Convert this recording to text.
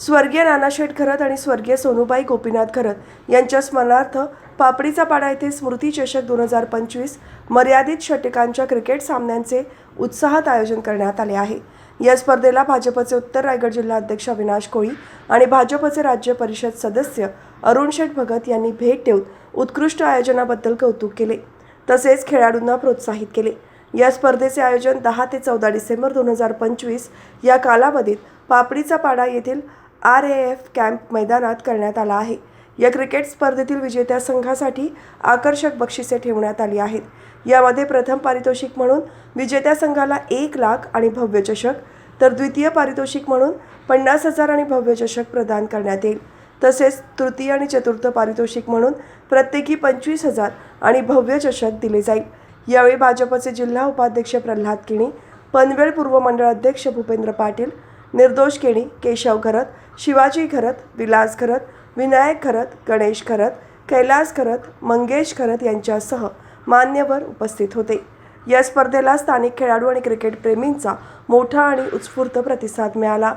स्वर्गीय नानाशेठ खरत आणि स्वर्गीय सोनूबाई गोपीनाथ खरत यांच्या स्मरणार्थ पापडीचा पाडा येथे स्मृती चषक दोन हजार पंचवीस मर्यादित षटकांच्या क्रिकेट सामन्यांचे उत्साहात आयोजन करण्यात आले आहे. या स्पर्धेला भाजपचे उत्तर रायगड जिल्हा अध्यक्ष अविनाश कोळी आणि भाजपचे राज्य परिषद सदस्य अरुण शेठ भगत यांनी भेट देऊन उत्कृष्ट आयोजनाबद्दल कौतुक केले. तसेच खेळाडूंना प्रोत्साहित केले. या स्पर्धेचे आयोजन दहा ते चौदा डिसेंबर दोन हजार पंचवीस या कालावधीत पापडीचा पाडा येथील आर ए एफ कॅम्प मैदानात करण्यात आला आहे. या क्रिकेट स्पर्धेतील विजेत्या संघासाठी आकर्षक बक्षिसे ठेवण्यात आली आहेत. यामध्ये प्रथम पारितोषिक म्हणून विजेत्या संघाला एक लाख आणि भव्य चषक तर द्वितीय पारितोषिक म्हणून पन्नास हजार आणि भव्य चषक प्रदान करण्यात येईल. तसेच तृतीय आणि चतुर्थ पारितोषिक म्हणून प्रत्येकी पंचवीस हजार आणि भव्य चषक दिले जाईल. यावेळी भाजपचे जिल्हा उपाध्यक्ष प्रल्हाद केणी पनवेल पूर्व मंडळ अध्यक्ष भूपेंद्र पाटील निर्दोष केणी केशव घरत शिवाजी खरत विलास खरत विनायक खरत गणेश खरत कैलास खरत मंगेश खरत यांच्यासह मान्यवर उपस्थित होते. या स्पर्धेला स्थानिक खेळाडू आणि क्रिकेटप्रेमींचा मोठा आणि उत्स्फूर्त प्रतिसाद मिळाला.